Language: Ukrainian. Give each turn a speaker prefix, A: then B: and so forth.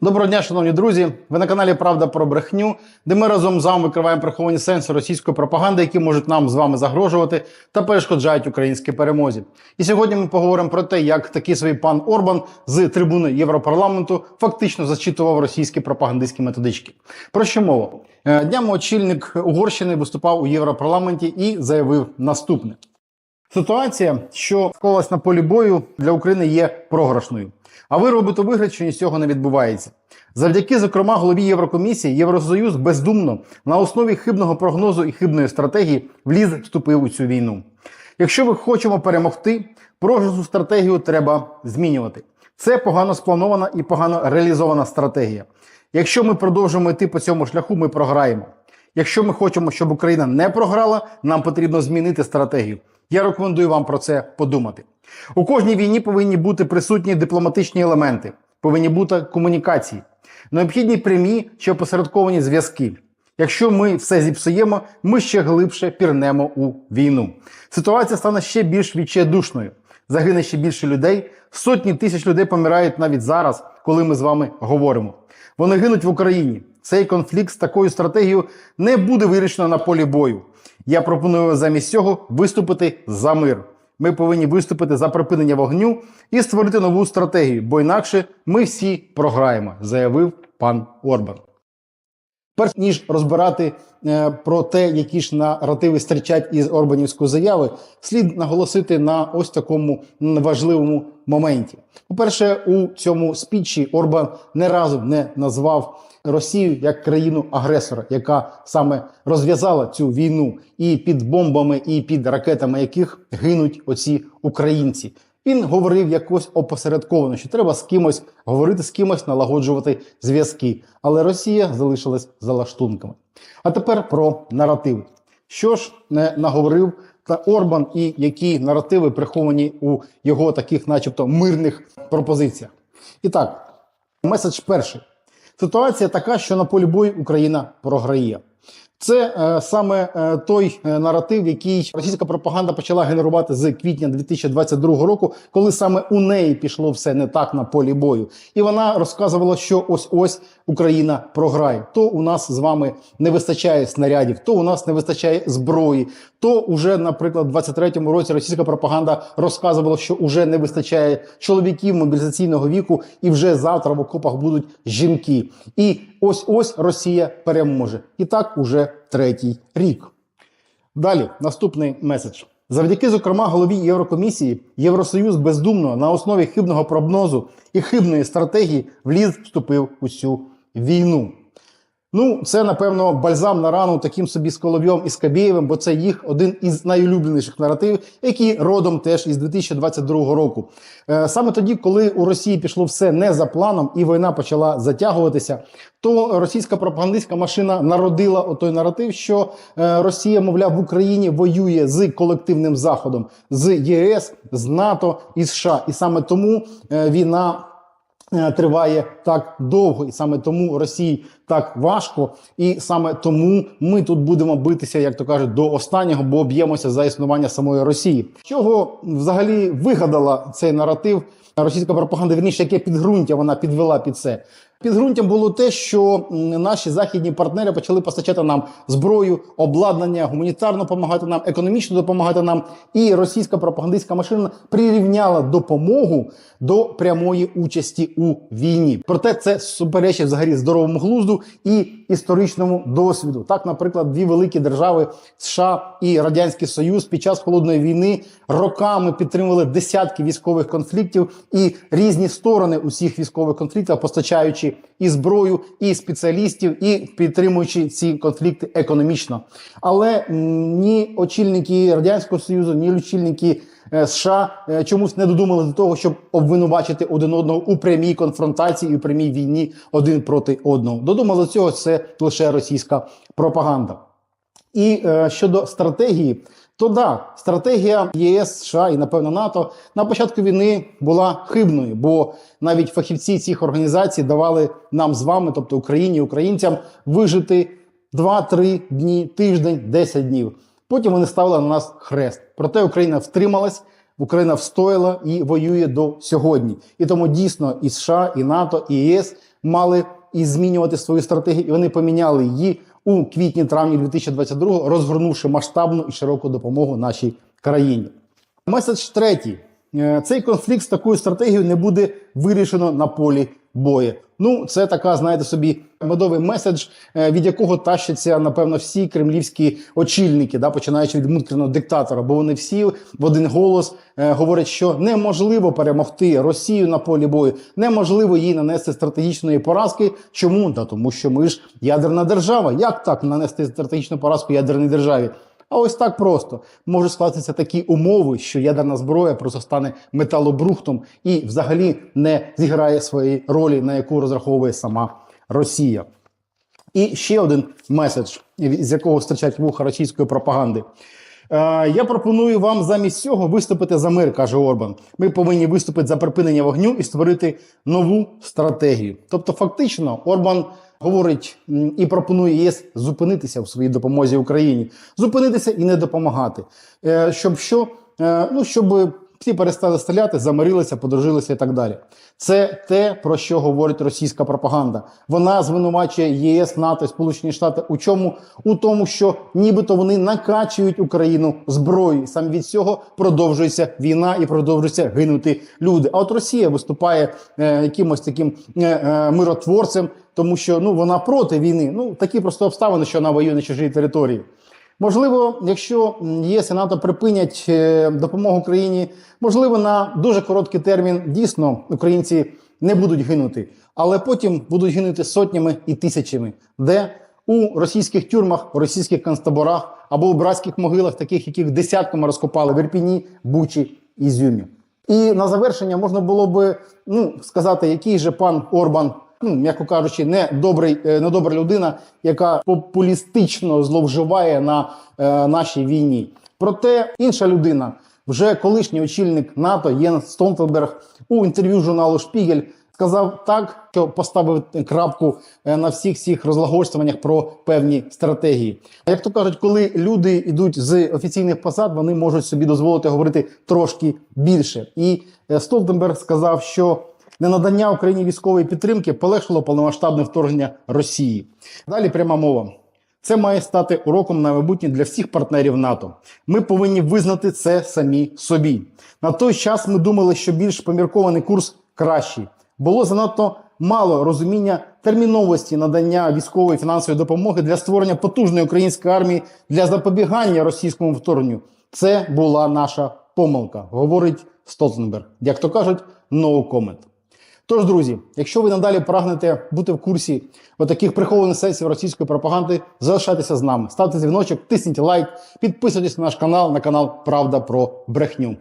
A: Доброго дня, шановні друзі. Ви на каналі Правда про брехню, де ми разом з вами викриваємо приховані сенси російської пропаганди, які можуть нам з вами загрожувати та перешкоджають українській перемозі. І сьогодні ми поговоримо про те, як такий свій пан Орбан з трибуни Європарламенту фактично зачитував російські пропагандистські методички. Про що мова? Е, Днями очільник Угорщини виступав у Європарламенті і заявив наступне. Ситуація, що склалась на полі бою, для України є програшною. А ви робите вигляд, що ні з цього не відбувається. Завдяки, зокрема, голові Єврокомісії, Євросоюз бездумно на основі хибного прогнозу і хибної стратегії вліз вступив у цю війну. Якщо ми хочемо перемогти, програшну стратегію треба змінювати. Це погано спланована і погано реалізована стратегія. Якщо ми продовжимо йти по цьому шляху, ми програємо. Якщо ми хочемо, щоб Україна не програла, нам потрібно змінити стратегію. Я рекомендую вам про це подумати. У кожній війні повинні бути присутні дипломатичні елементи, повинні бути комунікації, необхідні прямі чи опосередковані зв'язки. Якщо ми все зіпсуємо, ми ще глибше пірнемо у війну. Ситуація стане ще більш відчайдушною. Загине ще більше людей. Сотні тисяч людей помирають навіть зараз, коли ми з вами говоримо. Вони гинуть в Україні. Цей конфлікт з такою стратегією не буде вирішено на полі бою. Я пропоную замість цього виступити за мир. Ми повинні виступити за припинення вогню і створити нову стратегію, бо інакше ми всі програємо, заявив пан Орбан. Перш ніж розбирати е, про те, які ж наративи стрічать із Орбанівської заяви, слід наголосити на ось такому важливому моменті. По-перше, у цьому спічі Орбан не разу не назвав Росію як країну агресора, яка саме розв'язала цю війну, і під бомбами, і під ракетами яких гинуть оці українці. Він говорив якось опосередковано, що треба з кимось говорити, з кимось налагоджувати зв'язки. Але Росія залишилась за лаштунками. А тепер про наратив. Що ж не наговорив та Орбан і які наративи приховані у його таких, начебто, мирних пропозиціях? І так, меседж перший. Ситуація така, що на полі бою Україна програє. Це е, саме е, той е, наратив, який російська пропаганда почала генерувати з квітня 2022 року, коли саме у неї пішло все не так на полі бою, і вона розказувала, що ось ось Україна програє. То у нас з вами не вистачає снарядів, то у нас не вистачає зброї. То уже, наприклад, в 23-му році російська пропаганда розказувала, що уже не вистачає чоловіків мобілізаційного віку, і вже завтра в окопах будуть жінки. І ось ось Росія переможе. І так уже третій рік. Далі наступний меседж. Завдяки, зокрема, голові Єврокомісії, Євросоюз бездумно на основі хибного прогнозу і хибної стратегії вліз вступив у цю війну. Ну, це, напевно, бальзам на рану таким собі з Коловйом і Скабєєвим, бо це їх один із найулюбленіших наративів, які родом теж із 2022 року. Е, саме тоді, коли у Росії пішло все не за планом і війна почала затягуватися, то російська пропагандистська машина народила отой наратив, що е, Росія, мовляв, в Україні воює з колективним заходом, з ЄС, з НАТО і США. І саме тому е, війна. Е, Триває так довго, і саме тому Росії так важко, і саме тому ми тут будемо битися, як то кажуть, до останнього, бо б'ємося за існування самої Росії. Чого взагалі вигадала цей наратив російська пропаганда? Вірніше, яке підґрунтя вона підвела під це. Підґрунтям було те, що наші західні партнери почали постачати нам зброю, обладнання, гуманітарно допомагати нам, економічно допомагати нам. І російська пропагандистська машина прирівняла допомогу до прямої участі у війні. Проте це суперечить взагалі здоровому глузду і історичному досвіду. Так, наприклад, дві великі держави США і Радянський Союз під час холодної війни роками підтримували десятки військових конфліктів і різні сторони усіх військових конфліктів, постачаючи і зброю, і спеціалістів, і підтримуючи ці конфлікти економічно. Але ні очільники радянського союзу, ні очільники е, США е, чомусь не додумали до того, щоб обвинувачити один одного у прямій конфронтації і у прямій війні один проти одного. Додумали до цього це лише російська пропаганда. І е, щодо стратегії, то да, стратегія ЄС, США і напевно НАТО на початку війни була хибною, бо навіть фахівці цих організацій давали нам з вами, тобто Україні, українцям, вижити 2-3 дні, тиждень, 10 днів. Потім вони ставили на нас хрест. Проте Україна втрималась, Україна встояла і воює до сьогодні. І тому дійсно і США, і НАТО, і ЄС мали і змінювати свою стратегію, і вони поміняли її у квітні-травні 2022 розгорнувши масштабну і широку допомогу нашій країні. Меседж третій. Е, Цей конфлікт з такою стратегією не буде вирішено на полі бою. Ну, це така, знаєте собі, медовий меседж, е, від якого тащаться, напевно, всі кремлівські очільники, да, починаючи від муткриного диктатора, бо вони всі в один голос е, говорять, що неможливо перемогти Росію на полі бою, неможливо їй нанести стратегічної поразки. Чому? Да, тому що ми ж ядерна держава. Як так нанести стратегічну поразку ядерній державі? А ось так просто можуть скластися такі умови, що ядерна зброя просто стане металобрухтом і взагалі не зіграє своєї ролі, на яку розраховує сама Росія. І ще один меседж, з якого стирчать вуха російської пропаганди. Е, я пропоную вам замість цього виступити за мир, каже Орбан. Ми повинні виступити за припинення вогню і створити нову стратегію. Тобто, фактично, Орбан говорить і пропонує ЄС зупинитися в своїй допомозі Україні, зупинитися і не допомагати. Е, Щоб що? Е, Ну, щоб всі перестали стріляти, замирилися, подружилися і так далі. Це те, про що говорить російська пропаганда. Вона звинувачує ЄС, НАТО Сполучені Штати у чому? У тому, що нібито вони накачують Україну зброєю. Саме від цього продовжується війна і продовжуються гинути люди. А от Росія виступає е, якимось таким е, е, миротворцем, тому що ну вона проти війни. Ну такі просто обставини, що вона воює на чужій території. Можливо, якщо ЄС і НАТО припинять е, допомогу Україні, можливо, на дуже короткий термін дійсно українці не будуть гинути, але потім будуть гинути сотнями і тисячами, де у російських тюрмах, у російських концтаборах або у братських могилах, таких, яких десятками розкопали в Ірпіні, Бучі і Зюмі. І на завершення можна було би ну, сказати, який же пан Орбан ну, м'яко кажучи, не добрий, е, не добра людина, яка популістично зловживає на е, нашій війні. Проте інша людина, вже колишній очільник НАТО Єнс Столтенберг у інтерв'ю журналу Шпігель сказав так, що поставив крапку е, на всіх цих розлагольствуваннях про певні стратегії. Як то кажуть, коли люди йдуть з офіційних посад, вони можуть собі дозволити говорити трошки більше. І е, Столтенберг сказав, що ненадання Україні військової підтримки полегшило повномасштабне вторгнення Росії. Далі пряма мова. Це має стати уроком на майбутнє для всіх партнерів НАТО. Ми повинні визнати це самі собі. На той час ми думали, що більш поміркований курс кращий. Було занадто мало розуміння терміновості надання військової фінансової допомоги для створення потужної української армії для запобігання російському вторгненню. Це була наша помилка, говорить Столтенберг. Як то кажуть, no comment. Тож, друзі, якщо ви надалі прагнете бути в курсі таких прихованих сесій російської пропаганди, залишайтеся з нами, ставте дзвіночок, тисніть лайк, підписуйтесь на наш канал, на канал Правда про брехню.